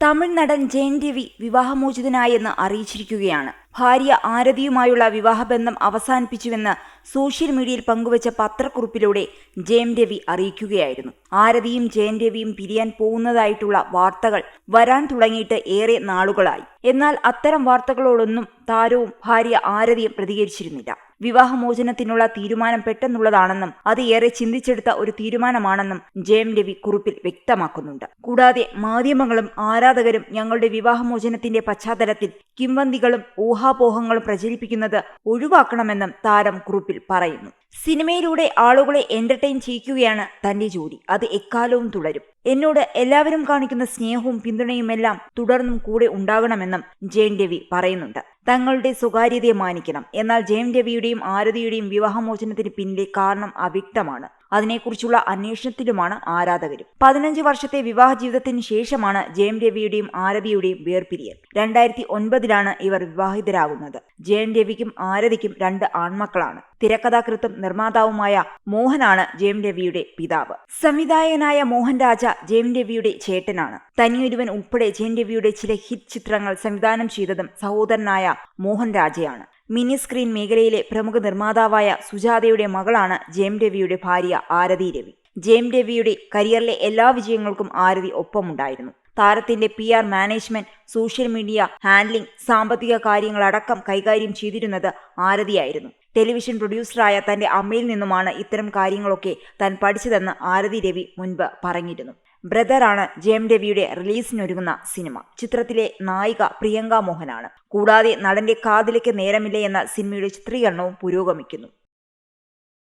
തമിഴ് നടൻ ജയൻ രവി വിവാഹമോചിതനായെന്ന് അറിയിച്ചിരിക്കുകയാണ്. ഭാര്യ ആരതിയുമായുള്ള വിവാഹബന്ധം അവസാനിപ്പിച്ചുവെന്ന് സോഷ്യൽ മീഡിയയിൽ പങ്കുവച്ച പത്രക്കുറിപ്പിലൂടെ ജയം രവി അറിയിക്കുകയായിരുന്നു. ആരതിയും ജയൻ രവിയും പിരിയാൻ പോകുന്നതായിട്ടുള്ള വാർത്തകൾ വരാൻ തുടങ്ങിയിട്ട് ഏറെ നാളുകളായി. എന്നാൽ അത്തരം വാർത്തകളോടൊന്നും താരവും ഭാര്യ ആരതിയും പ്രതികരിച്ചിരുന്നില്ല. വിവാഹമോചനത്തിനുള്ള തീരുമാനം പെട്ടെന്നുള്ളതാണെന്നും അത് ഏറെ ചിന്തിച്ചെടുത്ത ഒരു തീരുമാനമാണെന്നും ജയം രവി കുറിപ്പിൽ വ്യക്തമാക്കുന്നുണ്ട്. കൂടാതെ മാധ്യമങ്ങളും ആരാധകരും ഞങ്ങളുടെ വിവാഹമോചനത്തിന്റെ പശ്ചാത്തലത്തിൽ കിംവന്തികളും ഊഹാപോഹങ്ങളും പ്രചരിപ്പിക്കുന്നത് ഒഴിവാക്കണമെന്നും താരം കുറിപ്പിൽ പറയുന്നു. സിനിമയിലൂടെ ആളുകളെ എന്റർടൈൻ ചെയ്യിക്കുകയാണ് തന്റെ ജോലി. അത് എക്കാലവും തുടരും. എന്നോട് എല്ലാവരും കാണിക്കുന്ന സ്നേഹവും പിന്തുണയുമെല്ലാം തുടർന്നും കൂടെ ഉണ്ടാകണമെന്നും ജയൻ രവി പറയുന്നുണ്ട്. തങ്ങളുടെ സ്വകാര്യതയെ മാനിക്കണം. എന്നാൽ ജയൻ രവിയുടെയും ആരതിയുടെയും വിവാഹമോചനത്തിന് പിന്നിലെ കാരണം അവ്യക്തമാണ്. അതിനെക്കുറിച്ചുള്ള അന്വേഷണത്തിലുമാണ് ആരാധകരും. പതിനഞ്ച് വർഷത്തെ വിവാഹ ജീവിതത്തിന് ശേഷമാണ് ജയം രവിയുടെയും ആരതിയുടെയും വേർപിരിയൽ. രണ്ടായിരത്തി ഒൻപതിലാണ് ഇവർ വിവാഹിതരാകുന്നത്. ജയം രവിക്കും ആരതിക്കും രണ്ട് ആൺമക്കളാണ്. തിരക്കഥാകൃത്തും നിർമ്മാതാവുമായ മോഹനാണ് ജയം രവിയുടെ പിതാവ്. സംവിധായകനായ മോഹൻ രാജ ജയം രവിയുടെ ചേട്ടനാണ്. തനിയൊരുവൻ ഉൾപ്പെടെ ജയൻ രവിയുടെ ചില ഹിറ്റ് ചിത്രങ്ങൾ സംവിധാനം ചെയ്തതും സഹോദരനായ മോഹൻ രാജയാണ്. മിനി സ്ക്രീൻ മേഖലയിലെ പ്രമുഖ നിർമ്മാതാവായ സുജാതയുടെ മകളാണ് ജയം രവിയുടെ ഭാര്യ ആരതി രവി. ജയം രവിയുടെ കരിയറിലെ എല്ലാ വിജയങ്ങൾക്കും ആരതി ഒപ്പമുണ്ടായിരുന്നു. താരത്തിന്റെ P R management social media handling സാമ്പത്തിക കാര്യങ്ങളടക്കം കൈകാര്യം ചെയ്തിരുന്നത് ആരതിയായിരുന്നു. ടെലിവിഷൻ പ്രൊഡ്യൂസറായ തന്റെ അമ്മയിൽ നിന്നുമാണ് ഇത്തരം കാര്യങ്ങളൊക്കെ താൻ പഠിച്ചതെന്ന് ആരതി രവി മുൻപ് പറഞ്ഞിരുന്നു. ബ്രദറാണ് ജയം രവിയുടെ റിലീസിനൊരുങ്ങുന്ന സിനിമ. ചിത്രത്തിലെ നായിക പ്രിയങ്ക മോഹനാണ്. കൂടാതെ നടന്റെ കാതിലേക്ക് നേരമില്ല എന്ന സിനിമയുടെ ചിത്രീകരണവും പുരോഗമിക്കുന്നു.